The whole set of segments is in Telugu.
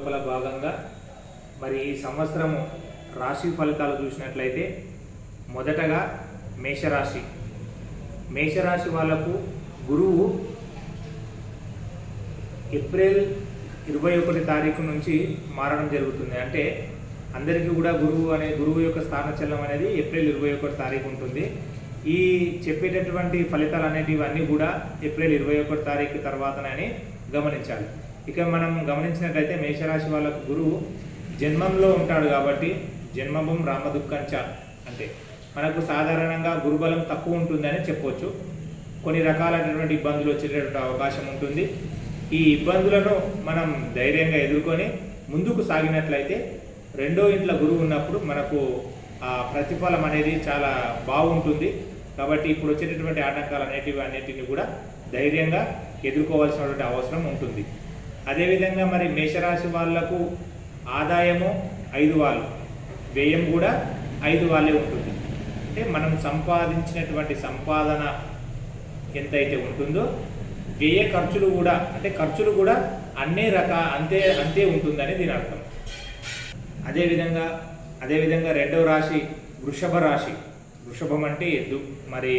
లోపల భాగంగా మరి ఈ సంవత్సరము రాశి ఫలితాలు చూసినట్లయితే మొదటగా మేషరాశి. మేషరాశి వాళ్ళకు గురువు ఏప్రిల్ ఇరవై ఒకటి తారీఖు నుంచి మారడం జరుగుతుంది. అంటే అందరికీ కూడా గురువు అనే గురువు యొక్క స్థానచలనం అనేది ఏప్రిల్ ఇరవై ఒకటి తారీఖు ఉంటుంది. ఈ చెప్పేటటువంటి ఫలితాలు అనేటివి అన్నీ కూడా ఏప్రిల్ ఇరవై ఒకటి తారీఖు తర్వాతనని గమనించాలి. ఇక మనం గమనించినట్లయితే మేషరాశి వాళ్ళకు గురువు జన్మంలో ఉంటాడు కాబట్టి జన్మభం రామదుఃఖంచ అంటే మనకు సాధారణంగా గురుబలం తక్కువ ఉంటుందని చెప్పవచ్చు కొన్ని రకాలైనటువంటి ఇబ్బందులు వచ్చేటటువంటి అవకాశం ఉంటుంది. ఈ ఇబ్బందులను మనం ధైర్యంగా ఎదుర్కొని ముందుకు సాగినట్లయితే రెండో ఇంట్లో గురువు ఉన్నప్పుడు మనకు ఆ ప్రతిఫలం అనేది చాలా బాగుంటుంది. కాబట్టి ఇప్పుడు వచ్చేటటువంటి ఆటంకాలు అనేటివి అన్నిటిని కూడా ధైర్యంగా ఎదుర్కోవాల్సినటువంటి అవసరం ఉంటుంది. అదేవిధంగా మరి మేషరాశి వాళ్ళకు ఆదాయము ఐదు వాళ్ళు వ్యయం కూడా ఐదు వాళ్ళే ఉంటుంది. అంటే మనం సంపాదించినటువంటి సంపాదన ఎంతైతే ఉంటుందో వ్యయ ఖర్చులు కూడా అంటే ఖర్చులు కూడా అన్నే రక అంతే అంతే ఉంటుందని దీని అర్థం. అదేవిధంగా అదేవిధంగా రెండవ రాశి వృషభ రాశి. వృషభం అంటే ఎద్దు. మరి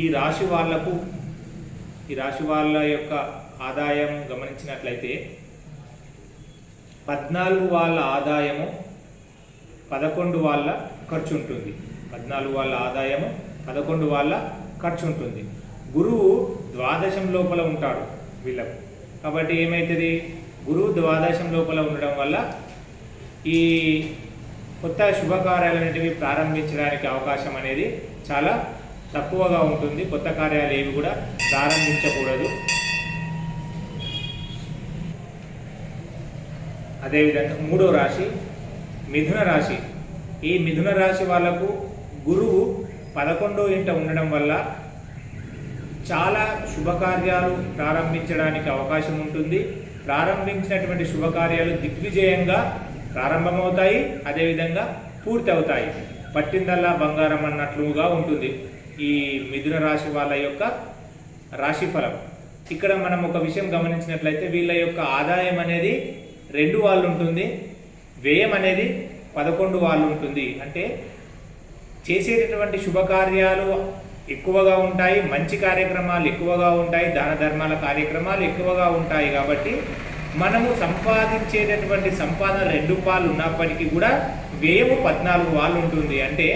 ఈ రాశి వాళ్ళకు ఈ రాశి వాళ్ళ యొక్క ఆదాయం గమనించినట్లయితే పద్నాలుగు వాళ్ళ ఆదాయము పదకొండు వాళ్ళ ఖర్చు ఉంటుంది పద్నాలుగు వాళ్ళ ఆదాయము పదకొండు వాళ్ళ ఖర్చు ఉంటుంది గురువు ద్వాదశం లోపల ఉంటాడు వీళ్ళకు. కాబట్టి ఏమవుతుంది గురువు ద్వాదశం లోపల ఉండడం వల్ల ఈ కొత్త శుభకార్యాలు అనేటివి ప్రారంభించడానికి అవకాశం అనేది చాలా తక్కువగా ఉంటుంది. కొత్త కార్యాలు ఏవి కూడా ప్రారంభించకూడదు. అదేవిధంగా మూడో రాశి మిథున రాశి. ఈ మిథున రాశి వాళ్ళకు గురువు పదకొండో ఇంట ఉండడం వల్ల చాలా శుభకార్యాలు ప్రారంభించడానికి అవకాశం ఉంటుంది. ప్రారంభించినటువంటి శుభకార్యాలు దిగ్విజయంగా ప్రారంభమవుతాయి అదేవిధంగా పూర్తి అవుతాయి పట్టిందల్లా బంగారం అన్నట్లుగా ఉంటుంది ఈ మిథున రాశి వాళ్ళ యొక్క రాశిఫలం. ఇక్కడ మనం ఒక విషయం గమనించినట్లయితే వీళ్ళ యొక్క ఆదాయం అనేది రెండు వాళ్ళు ఉంటుంది వ్యయం అనేది పదకొండు వాళ్ళు ఉంటుంది అంటే చేసేటటువంటి శుభకార్యాలు ఎక్కువగా ఉంటాయి మంచి కార్యక్రమాలు ఎక్కువగా ఉంటాయి దాన ధర్మాల కార్యక్రమాలు ఎక్కువగా ఉంటాయి కాబట్టి మనము సంపాదించేటటువంటి సంపాదన రెండు పాలు ఉన్నప్పటికీ కూడా వ్యయము పద్నాలుగు వాళ్ళు ఉంటుంది అంటే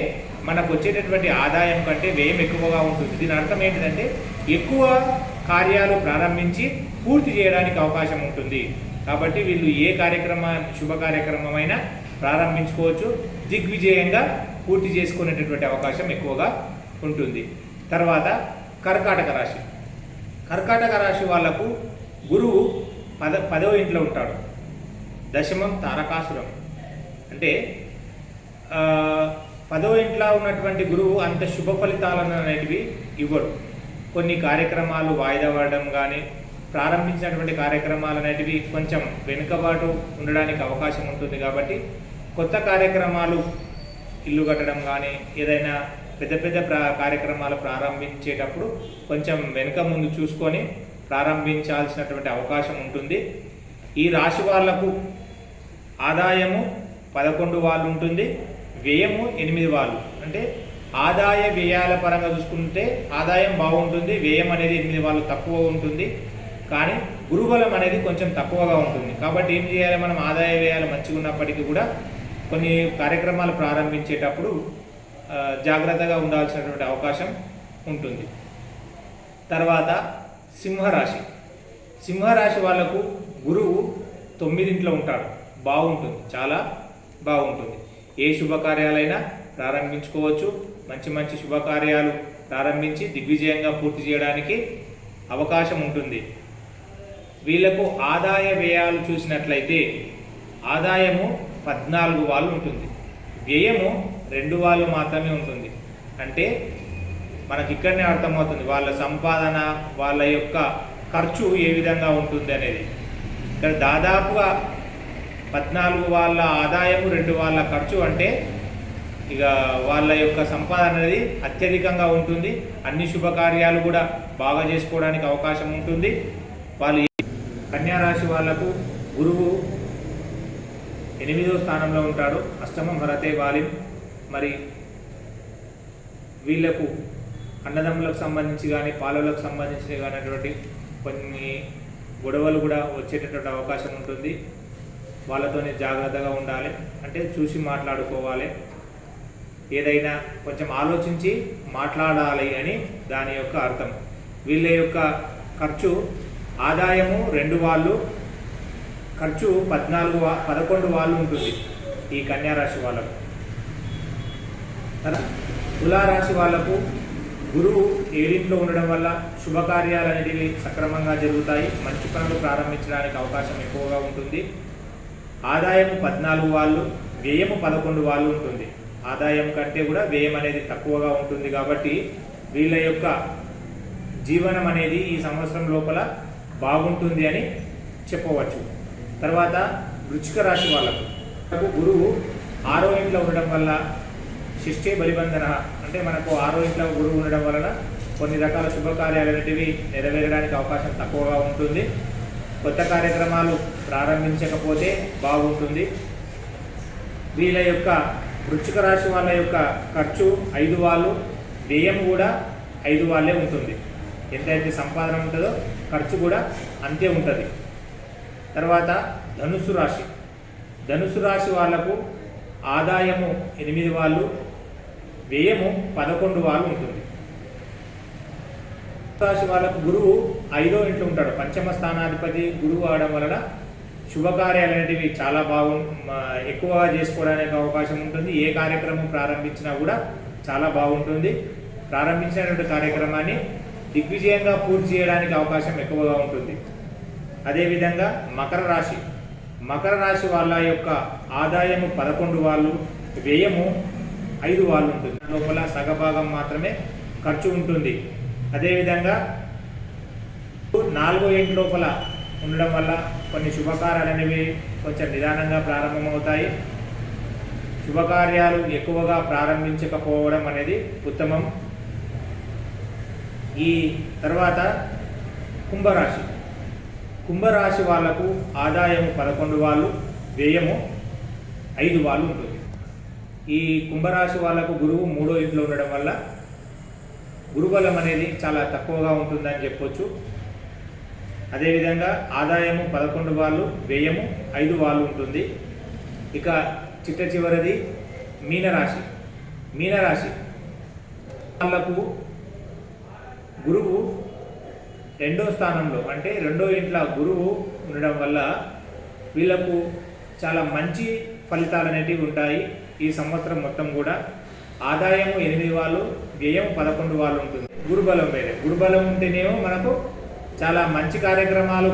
మనకు వచ్చేటటువంటి ఆదాయం కంటే వ్యయం ఎక్కువగా ఉంటుంది. దీని అర్థం ఏంటంటే ఎక్కువ కార్యాలు ప్రారంభించి పూర్తి చేయడానికి అవకాశం ఉంటుంది. కాబట్టి వీళ్ళు ఏ కార్యక్రమ శుభ కార్యక్రమమైనా ప్రారంభించుకోవచ్చు. దిగ్విజయంగా పూర్తి చేసుకునేటటువంటి అవకాశం ఎక్కువగా ఉంటుంది. తర్వాత కర్కాటక రాశి. కర్కాటక రాశి వాళ్ళకు గురువు పద పదవ ఇంట్లో ఉంటాడు. దశమం తారకాసురం. అంటే పదవ ఇంట్లో ఉన్నటువంటి గురువు అంత శుభ ఫలితాలను అనేటివి ఇవ్వడు. కొన్ని కార్యక్రమాలు వాయిదా పడడం కానీ ప్రారంభించినటువంటి కార్యక్రమాలు అనేటివి కొంచెం వెనుకబాటు ఉండడానికి అవకాశం ఉంటుంది కాబట్టి కొత్త కార్యక్రమాలు ఇల్లు కట్టడం కానీ ఏదైనా పెద్ద పెద్ద ప్రా కార్యక్రమాలు ప్రారంభించేటప్పుడు కొంచెం వెనుక ముందు చూసుకొని ప్రారంభించాల్సినటువంటి అవకాశం ఉంటుంది. ఈ రాశి వాళ్ళకు ఆదాయము పదకొండు వాళ్ళు ఉంటుంది వ్యయము ఎనిమిది వాళ్ళు. అంటే ఆదాయ వ్యయాల పరంగా చూసుకుంటే ఆదాయం బాగుంటుంది వ్యయం అనేది ఎనిమిది వాళ్ళు తక్కువ ఉంటుంది. కానీ గురుబలం అనేది కొంచెం తక్కువగా ఉంటుంది. కాబట్టి ఏం చేయాలి మనం? ఆదాయ వ్యయాలు మంచిగా ఉన్నప్పటికీ కూడా కొన్ని కార్యక్రమాలు ప్రారంభించేటప్పుడు జాగ్రత్తగా ఉండాల్సినటువంటి అవకాశం ఉంటుంది. తర్వాత సింహరాశి. సింహరాశి వాళ్ళకు గురువు తొమ్మిదింట్లో ఉంటాడు. బాగుంటుంది. చాలా బాగుంటుంది. ఏ శుభకార్యాలైనా ప్రారంభించుకోవచ్చు. మంచి మంచి శుభకార్యాలు ప్రారంభించి దిగ్విజయంగా పూర్తి చేయడానికి అవకాశం ఉంటుంది. వీళ్ళకు ఆదాయ వ్యయాలు చూసినట్లయితే ఆదాయము పద్నాలుగు వాళ్ళు ఉంటుంది. వ్యయము రెండు వాళ్ళు మాత్రమే ఉంటుంది. అంటే మనకి ఇక్కడనే అర్థమవుతుంది వాళ్ళ సంపాదన వాళ్ళ యొక్క ఖర్చు ఏ విధంగా ఉంటుంది అనేది. ఇక్కడ దాదాపుగా పద్నాలుగు వాళ్ళ ఆదాయము రెండు వాళ్ళ ఖర్చు అంటే ఇక వాళ్ళ యొక్క సంపాదన అనేది అత్యధికంగా ఉంటుంది. అన్ని శుభకార్యాలు కూడా బాగా చేసుకోవడానికి అవకాశం ఉంటుంది. వాళ్ళు కన్యా రాశి వాళ్ళకు గురువు ఎనిమిదో స్థానంలో ఉంటాడు. అష్టమం హరతే వాలిం మరి వీళ్ళకు అన్నదమ్ములకు సంబంధించి కానీ పాలలకు సంబంధించి కానిటువంటి కొన్ని గొడవలు కూడా వచ్చేటటువంటి అవకాశం ఉంటుంది. వాళ్ళతోనే జాగ్రత్తగా ఉండాలి. అంటే చూసి మాట్లాడుకోవాలి. ఏదైనా కొంచెం ఆలోచించి మాట్లాడాలి అని దాని యొక్క అర్థం. వీళ్ళ యొక్క ఖర్చు ఆదాయము రెండు వాళ్ళు ఖర్చు పద్నాలుగు వా- పదకొండు వాళ్ళు ఉంటుంది ఈ కన్యారాశి వాళ్ళకు. కదా? తులారాశి వాళ్ళకు గురువు ఏడింట్లో ఉండడం వల్ల శుభకార్యాలు అనేటివి సక్రమంగా జరుగుతాయి. మంచి పనులు ప్రారంభించడానికి అవకాశం ఎక్కువగా ఉంటుంది. ఆదాయం పద్నాలుగు వాళ్ళు వ్యయము పదకొండు వాళ్ళు ఉంటుంది. ఆదాయం కంటే కూడా వ్యయం అనేది తక్కువగా ఉంటుంది కాబట్టి వీళ్ళ యొక్క జీవనం అనేది ఈ సంవత్సరం లోపల బాగుంటుంది అని చెప్పవచ్చు. తర్వాత వృచ్చిక రాశి వాళ్ళకు. మనకు గురువు ఆరో ఇంట్లో ఉండడం వల్ల శిష్టే బలిబంధన అంటే మనకు ఆరో ఇంట్లో గురువు ఉండడం వలన కొన్ని రకాల శుభకార్యాలు అనేటివి నెరవేరడానికి అవకాశం తక్కువగా ఉంటుంది. కొత్త కార్యక్రమాలు ప్రారంభించకపోతే బాగుంటుంది. వీళ్ళ యొక్క వృచ్చిక రాశి వాళ్ళ యొక్క ఖర్చు ఐదు వాళ్ళు వ్యయం కూడా ఐదు వాళ్ళే ఉంటుంది. ఎంతైతే సంపాదన ఉంటుందో ఖర్చు కూడా అంతే ఉంటుంది. తర్వాత ధనుసు రాశి. ధనుసు రాశి వాళ్ళకు ఆదాయము ఎనిమిది వాళ్ళు వ్యయము పదకొండు వాళ్ళు ఉంటుంది. రాశి వాళ్ళకు గురువు ఐదో ఇంట్లో ఉంటాడు. పంచమ స్థానాధిపతి గురువు అవడం వలన శుభకార్యాలు అనేటివి చాలా బాగు ఎక్కువగా చేసుకోవడానికి అవకాశం ఉంటుంది. ఏ కార్యక్రమం ప్రారంభించినా కూడా చాలా బాగుంటుంది. ప్రారంభించినటువంటి కార్యక్రమాన్ని దిగ్విజయంగా పూర్తి చేయడానికి అవకాశం ఎక్కువగా ఉంటుంది. అదేవిధంగా మకర రాశి. మకర రాశి వాళ్ళ యొక్క ఆదాయము పదకొండు వాళ్ళు వ్యయము ఐదు వాళ్ళు ఉంటుంది. లోపల సగభాగం మాత్రమే ఖర్చు ఉంటుంది. అదేవిధంగా నాలుగో ఇంటి లోపల ఉండడం వల్ల కొన్ని శుభకార్యాలు అనేవి కొంచెం నిదానంగా ప్రారంభమవుతాయి. శుభకార్యాలు ఎక్కువగా ప్రారంభించకపోవడం అనేది ఉత్తమం. ఈ తర్వాత కుంభరాశి. కుంభరాశి వాళ్ళకు ఆదాయము పదకొండు వాళ్ళు వ్యయము ఐదు వాళ్ళు ఉంటుంది. ఈ కుంభరాశి వాళ్ళకు గురువు మూడో ఇంట్లో ఉండడం వల్ల గురుబలం అనేది చాలా తక్కువగా ఉంటుందని చెప్పొచ్చు. అదేవిధంగా ఆదాయము పదకొండు వాళ్ళు వ్యయము ఐదు వాళ్ళు ఉంటుంది. ఇక చిట్ట చివరిది మీనరాశి. మీనరాశి వాళ్ళకు గురువు రెండో స్థానంలో అంటే రెండో ఇంట్లో గురువు ఉండడం వల్ల వీళ్ళకు చాలా మంచి ఫలితాలు అనేటివి ఉంటాయి ఈ సంవత్సరం మొత్తం కూడా. ఆదాయము ఎనిమిది వాళ్ళు వ్యయం పదకొండు వాళ్ళు ఉంటుంది. గురుబలం వేరే. గురుబలం ఉంటేనేమో మనకు చాలా మంచి కార్యక్రమాలు